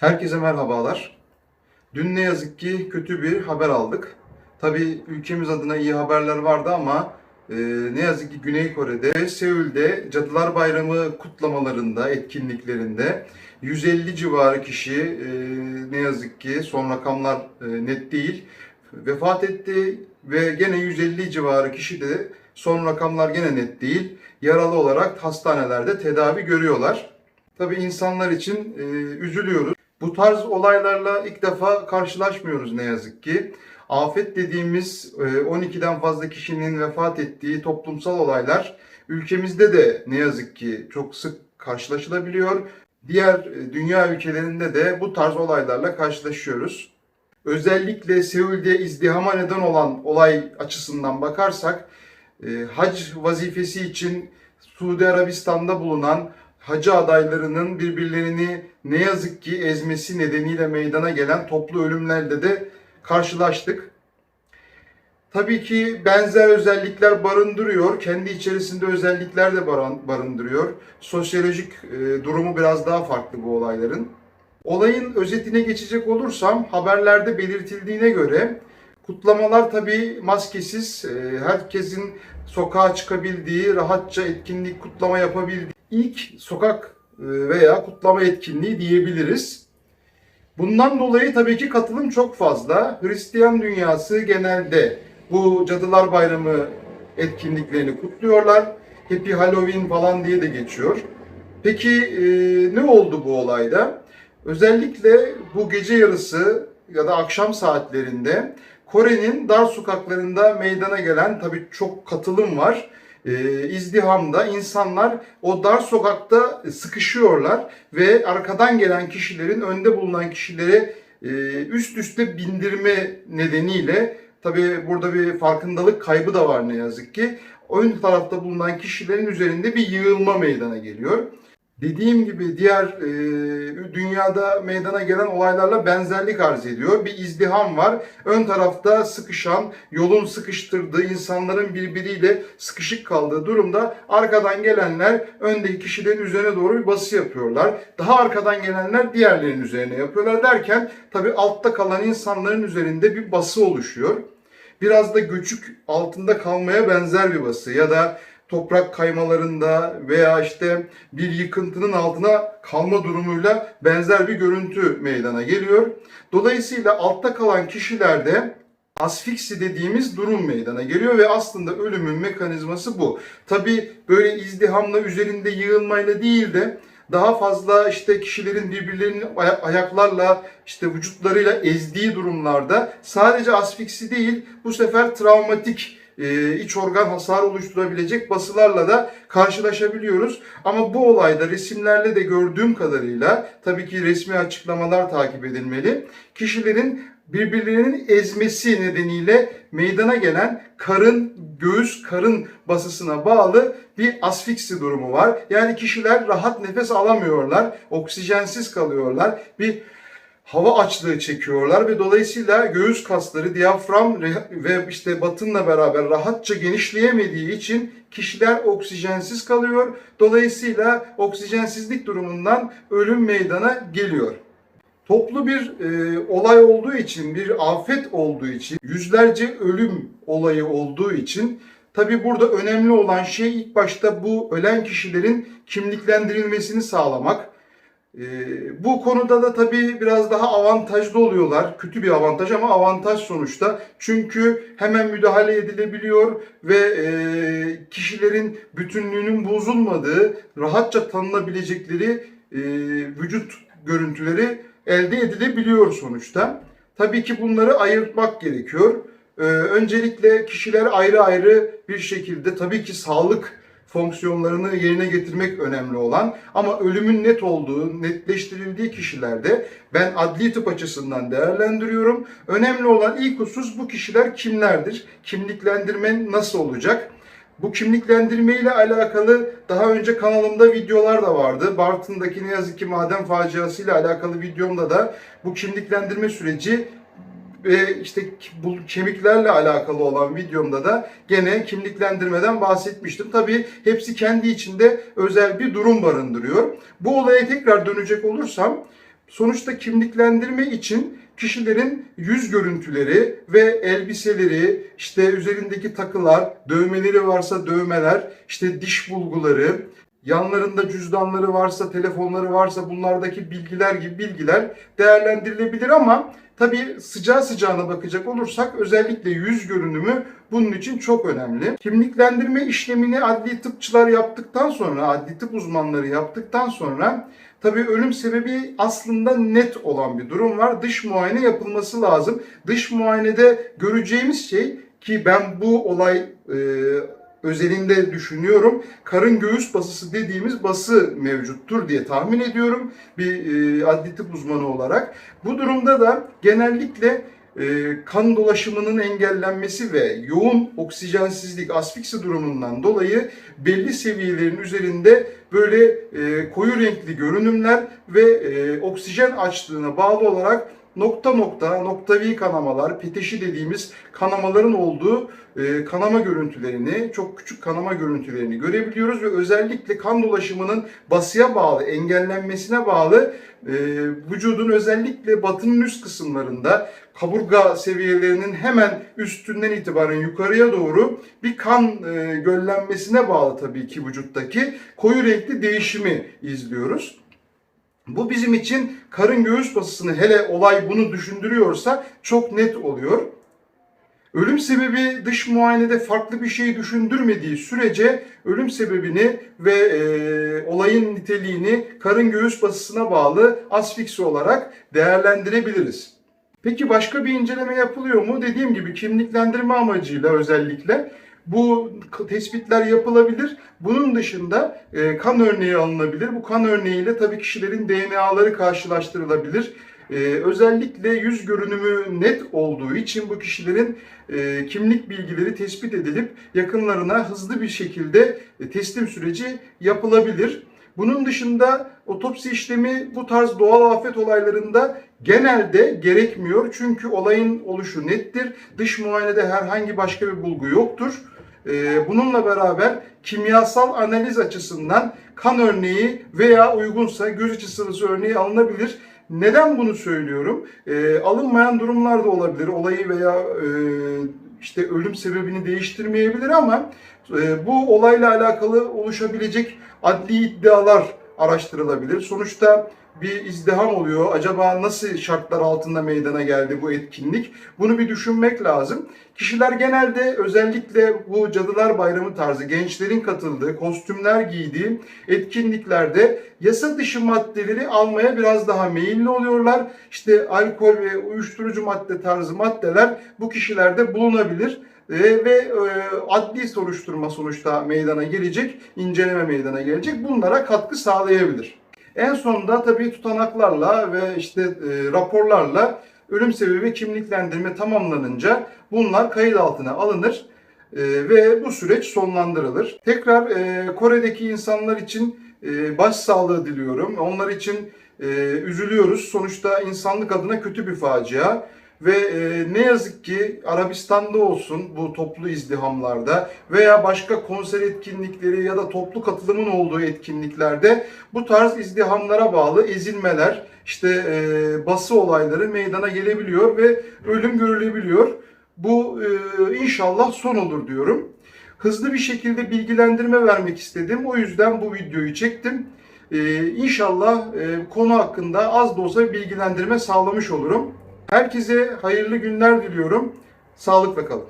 Herkese merhabalar. Dün ne yazık ki kötü bir haber aldık. Tabii ülkemiz adına iyi haberler vardı ama e, ne yazık ki Güney Kore'de, Seul'de Cadılar Bayramı kutlamalarında, etkinliklerinde 150 civarı kişi e, ne yazık ki son rakamlar e, net değil vefat etti ve gene 150 civarı kişi de son rakamlar gene net değil yaralı olarak hastanelerde tedavi görüyorlar. Tabii insanlar için e, üzülüyoruz. Bu tarz olaylarla ilk defa karşılaşmıyoruz ne yazık ki. Afet dediğimiz e, 12'den fazla kişinin vefat ettiği toplumsal olaylar ülkemizde de ne yazık ki çok sık karşılaşılabiliyor. Diğer e, dünya ülkelerinde de bu tarz olaylarla karşılaşıyoruz. Özellikle Seul'de izdihama neden olan olay açısından bakarsak e, hac vazifesi için Suudi Arabistan'da bulunan hacı adaylarının birbirlerini ne yazık ki ezmesi nedeniyle meydana gelen toplu ölümlerle de karşılaştık. Tabii ki benzer özellikler barındırıyor. Kendi içerisinde özellikler de barındırıyor. Sosyolojik e, durumu biraz daha farklı bu olayların. Olayın özetine geçecek olursam haberlerde belirtildiğine göre kutlamalar tabii maskesiz, e, herkesin sokağa çıkabildiği, rahatça etkinlik kutlama yapabildiği ilk sokak e, veya kutlama etkinliği diyebiliriz. Bundan dolayı tabii ki katılım çok fazla. Hristiyan dünyası genelde bu Cadılar Bayramı etkinliklerini kutluyorlar. Happy Halloween falan diye de geçiyor. Peki e, ne oldu bu olayda? Özellikle bu gece yarısı ya da akşam saatlerinde Kore'nin dar sokaklarında meydana gelen tabii çok katılım var. E, izdihamda insanlar o dar sokakta sıkışıyorlar ve arkadan gelen kişilerin önde bulunan kişileri e, üst üste bindirme nedeniyle tabii burada bir farkındalık kaybı da var ne yazık ki. Ön tarafta bulunan kişilerin üzerinde bir yığılma meydana geliyor. Dediğim gibi diğer e, dünyada meydana gelen olaylarla benzerlik arz ediyor. Bir izdiham var. Ön tarafta sıkışan, yolun sıkıştırdığı insanların birbiriyle sıkışık kaldığı durumda arkadan gelenler öndeki kişilerin üzerine doğru bir bası yapıyorlar. Daha arkadan gelenler diğerlerinin üzerine yapıyorlar derken tabii altta kalan insanların üzerinde bir bası oluşuyor. Biraz da göçük altında kalmaya benzer bir bası ya da toprak kaymalarında veya işte bir yıkıntının altına kalma durumuyla benzer bir görüntü meydana geliyor. Dolayısıyla altta kalan kişilerde asfiksi dediğimiz durum meydana geliyor ve aslında ölümün mekanizması bu. Tabi böyle izdihamla üzerinde yığılmayla değil de daha fazla işte kişilerin birbirlerinin aya- ayaklarla işte vücutlarıyla ezdiği durumlarda sadece asfiksi değil bu sefer travmatik e, iç organ hasar oluşturabilecek basılarla da karşılaşabiliyoruz. Ama bu olayda resimlerle de gördüğüm kadarıyla tabii ki resmi açıklamalar takip edilmeli. Kişilerin birbirlerinin ezmesi nedeniyle meydana gelen karın, göğüs karın basısına bağlı bir asfiksi durumu var. Yani kişiler rahat nefes alamıyorlar, oksijensiz kalıyorlar. Bir hava açlığı çekiyorlar ve dolayısıyla göğüs kasları, diyafram ve işte batınla beraber rahatça genişleyemediği için kişiler oksijensiz kalıyor. Dolayısıyla oksijensizlik durumundan ölüm meydana geliyor. Toplu bir e, olay olduğu için, bir afet olduğu için, yüzlerce ölüm olayı olduğu için tabi burada önemli olan şey ilk başta bu ölen kişilerin kimliklendirilmesini sağlamak. Ee, bu konuda da tabii biraz daha avantajlı oluyorlar. Kötü bir avantaj ama avantaj sonuçta. Çünkü hemen müdahale edilebiliyor ve e, kişilerin bütünlüğünün bozulmadığı, rahatça tanınabilecekleri e, vücut görüntüleri elde edilebiliyor sonuçta. Tabii ki bunları ayırtmak gerekiyor. Ee, öncelikle kişiler ayrı ayrı bir şekilde tabii ki sağlık fonksiyonlarını yerine getirmek önemli olan ama ölümün net olduğu, netleştirildiği kişilerde ben adli tıp açısından değerlendiriyorum. Önemli olan ilk husus bu kişiler kimlerdir? Kimliklendirme nasıl olacak? Bu kimliklendirme ile alakalı daha önce kanalımda videolar da vardı. Bartın'daki ne yazık ki maden faciası ile alakalı videomda da bu kimliklendirme süreci ve işte bu kemiklerle alakalı olan videomda da gene kimliklendirmeden bahsetmiştim. Tabii hepsi kendi içinde özel bir durum barındırıyor. Bu olaya tekrar dönecek olursam Sonuçta kimliklendirme için kişilerin yüz görüntüleri ve elbiseleri, işte üzerindeki takılar, dövmeleri varsa dövmeler, işte diş bulguları, yanlarında cüzdanları varsa, telefonları varsa bunlardaki bilgiler gibi bilgiler değerlendirilebilir ama tabii sıcağı sıcağına bakacak olursak özellikle yüz görünümü bunun için çok önemli. Kimliklendirme işlemini adli tıpçılar yaptıktan sonra, adli tıp uzmanları yaptıktan sonra Tabii ölüm sebebi aslında net olan bir durum var. Dış muayene yapılması lazım. Dış muayenede göreceğimiz şey ki ben bu olay e, özelinde düşünüyorum. Karın göğüs basısı dediğimiz bası mevcuttur diye tahmin ediyorum bir e, adli tıp uzmanı olarak. Bu durumda da genellikle e, kan dolaşımının engellenmesi ve yoğun oksijensizlik, asfiksi durumundan dolayı belli seviyelerin üzerinde böyle e, koyu renkli görünümler ve e, oksijen açlığına bağlı olarak nokta nokta, noktavi kanamalar, peteşi dediğimiz kanamaların olduğu e, kanama görüntülerini, çok küçük kanama görüntülerini görebiliyoruz ve özellikle kan dolaşımının basıya bağlı, engellenmesine bağlı e, vücudun özellikle batının üst kısımlarında kaburga seviyelerinin hemen üstünden itibaren yukarıya doğru bir kan e, göllenmesine bağlı tabii ki vücuttaki koyu renkli değişimi izliyoruz. Bu bizim için karın göğüs basısını hele olay bunu düşündürüyorsa çok net oluyor. Ölüm sebebi dış muayenede farklı bir şey düşündürmediği sürece ölüm sebebini ve e, olayın niteliğini karın göğüs basısına bağlı asfiksi olarak değerlendirebiliriz. Peki başka bir inceleme yapılıyor mu? Dediğim gibi kimliklendirme amacıyla özellikle bu tespitler yapılabilir. Bunun dışında e, kan örneği alınabilir. Bu kan örneğiyle tabii kişilerin DNA'ları karşılaştırılabilir. E, özellikle yüz görünümü net olduğu için bu kişilerin e, kimlik bilgileri tespit edilip yakınlarına hızlı bir şekilde teslim süreci yapılabilir. Bunun dışında otopsi işlemi bu tarz doğal afet olaylarında genelde gerekmiyor. Çünkü olayın oluşu nettir. Dış muayenede herhangi başka bir bulgu yoktur. Ee, Bununla beraber kimyasal analiz açısından kan örneği veya uygunsa göz içi sıvısı örneği alınabilir. Neden bunu söylüyorum? Ee, alınmayan durumlar da olabilir. Olayı veya e, işte ölüm sebebini değiştirmeyebilir ama e, bu olayla alakalı oluşabilecek adli iddialar araştırılabilir. Sonuçta bir izdiham oluyor. Acaba nasıl şartlar altında meydana geldi bu etkinlik? Bunu bir düşünmek lazım. Kişiler genelde özellikle bu Cadılar Bayramı tarzı gençlerin katıldığı, kostümler giydiği etkinliklerde yasa dışı maddeleri almaya biraz daha meyilli oluyorlar. İşte alkol ve uyuşturucu madde tarzı maddeler bu kişilerde bulunabilir. E, ve e, adli soruşturma sonuçta meydana gelecek, inceleme meydana gelecek. Bunlara katkı sağlayabilir. En sonunda tabii tutanaklarla ve işte e, raporlarla ölüm sebebi kimliklendirme tamamlanınca bunlar kayıt altına alınır e, ve bu süreç sonlandırılır. Tekrar e, Kore'deki insanlar için e, başsağlığı diliyorum. Onlar için e, üzülüyoruz. Sonuçta insanlık adına kötü bir facia. Ve e, ne yazık ki Arabistan'da olsun bu toplu izdihamlarda veya başka konser etkinlikleri ya da toplu katılımın olduğu etkinliklerde bu tarz izdihamlara bağlı ezilmeler, işte e, bası olayları meydana gelebiliyor ve ölüm görülebiliyor. Bu e, inşallah son olur diyorum. Hızlı bir şekilde bilgilendirme vermek istedim. O yüzden bu videoyu çektim. Ee, inşallah e, konu hakkında az da olsa bilgilendirme sağlamış olurum. Herkese hayırlı günler diliyorum. Sağlıkla kalın.